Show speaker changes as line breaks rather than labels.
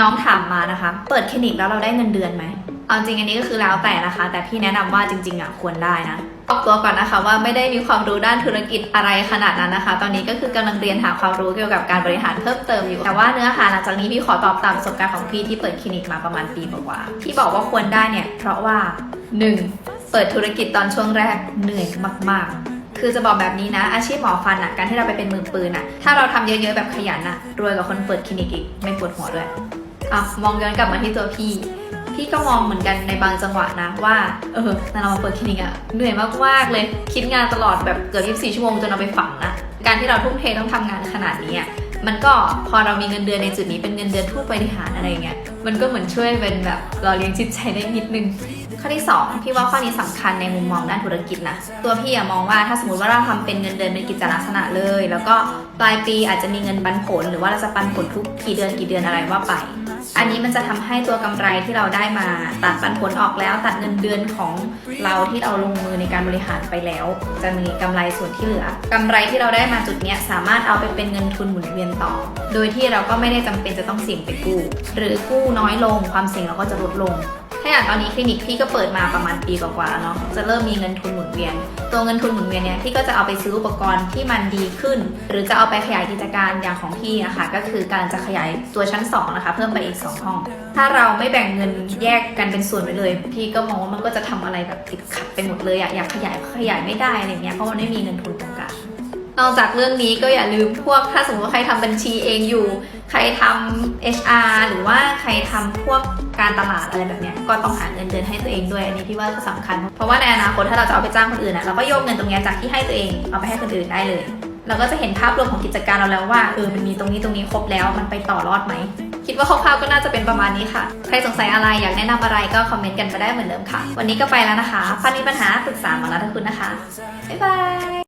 น้องถามมานะคะ เปิดคลินิกแล้วเราได้เงินเดือนไหม เอาจริงอันนี้ก็คือแล้วแต่นะคะ แต่พี่แนะนำว่าจริง ๆอะควรได้นะออกตัวก่อนนะคะว่าไม่ได้มีความรู้ด้านธุรกิจอะไรขนาดนั้นนะคะ ตอนนี้ก็คือกำลังเรียนหาความรู้เกี่ยวกับการบริหารเพิ่มเติมอยู่ แต่ว่าเนื้อหาหลังจากนี้พี่ขอตอบตามประสบการณ์ของพี่ที่เปิดคลินิกมาประมาณปีกว่าๆที่บอกว่าควรได้เนี่ย เพราะว่า 1. เปิดธุรกิจตอนช่วงแรกเหนื่อยมาก ๆคือจะบอกแบบนี้นะ อาชีพหมอฟันอะการที่เราไปเป็นมือปืนอะถ้าเราทำเยอะๆแบบขยันอะรวยกว่าคนเปิดคลินิกอีกไม่ปวดหัวด้วย อะมองย้อนกลับมาที่ตัวพี่ พี่ก็มองเหมือนกันในบางจังหวะนะว่า เออแต่เรามาเปิดคลินิกอะเหนื่อยมากๆเลย คิดงานตลอดแบบเกือบ 24 ชั่วโมงจนเราไปฝังอะการที่เราทุ่มเทต้องทำงานขนาดนี้อะมันก็พอเรามีเงินเดือนในจุดนี้เป็นเงินเดือนผู้บริหารอะไรเงี้ย มันก็เหมือนช่วยเป็นแบบเราเลี้ยงจิตใจได้นิดนึง ข้อที่ 2 พี่ว่าข้อนี้สำคัญในมุมมองด้านธุรกิจนะ ตัวพี่อะมองว่าถ้าสมมติว่าเราทำเป็นเงินเดือนเป็นกิจลักษณะเลย แล้วก็ปลายปีอาจจะมีเงินปันผล หรือว่าเราจะปันผลทุกกี่เดือนกี่เดือนอะไรว่าไป อันนี้มันจะทำให้ตัวกำไรที่เราได้มาตัดปันผลออกแล้ว ตัดเงินเดือนของเราที่เราลงมือในการบริหารไปแล้ว จะมีกำไรส่วนที่เหลือกำไรที่เราได้มาจุดนี้สามารถเอาไปเป็นเงินทุนหมุนเวียนต่อ โดยที่เราก็ไม่ได้จำเป็นจะต้องเสี่ยงไปกู้หรือกู้น้อยลงความเสี่ยงเราก็จะลดลง ถ้าอย่างตอนนี้คลินิกพี่ก็เปิดมาประมาณปีกว่าๆแล้วเนาะจะเริ่มมีเงินทุนหมุนเวียน ตัวเงินทุนหมุนเวียนเนี่ยพี่ก็จะเอาไปซื้ออุปกรณ์ที่มันดีขึ้น หรือจะเอาไปขยายกิจการอย่างของพี่นะคะก็คือการจะขยายตัวชั้น2นะคะเพิ่มไปอีก 2 ห้อง ถ้าเราไม่แบ่งเงินแยกกันเป็นส่วนไปเลย พี่ก็มองว่ามันก็จะทำอะไรแบบติดขัดไปหมดเลยอะอยากขยายขยายไม่ได้อะไรเงี้ยเพราะมันไม่มีเงินทุนตรงกลาง นอกจากเรื่องนี้ก็อย่าลืมพวกถ้าสมมติว่าใครทำบัญชีเองอยู่ ใครทำ HR หรือว่าใครทำพวกการตลาดอะไรแบบเนี้ยก็ต้องหาเงินเดือนให้ตัวเองด้วยอันนี้พี่ว่าก็สำคัญ เพราะว่าในอนาคตถ้าเราจะเอาไปจ้างคนอื่นอะเราก็โยกเงินตรงนี้จากที่ให้ตัวเองเอาไปให้คนอื่นได้เลย เราก็จะเห็นภาพรวมของกิจการเราแล้วว่าเออมันมีตรงนี้ตรงนี้ครบแล้วมันไปต่อรอดไหมคิดว่าคร่าวๆก็น่าจะเป็นประมาณนี้ค่ะ ใครสงสัยอะไรอยากแนะนำอะไรก็คอมเมนต์กันมาได้เหมือนเดิมค่ะ วันนี้ก็ไปแล้วนะคะฟันมีปัญหาปรึกษาหมอรัตคุณนะคะ บ๊ายบาย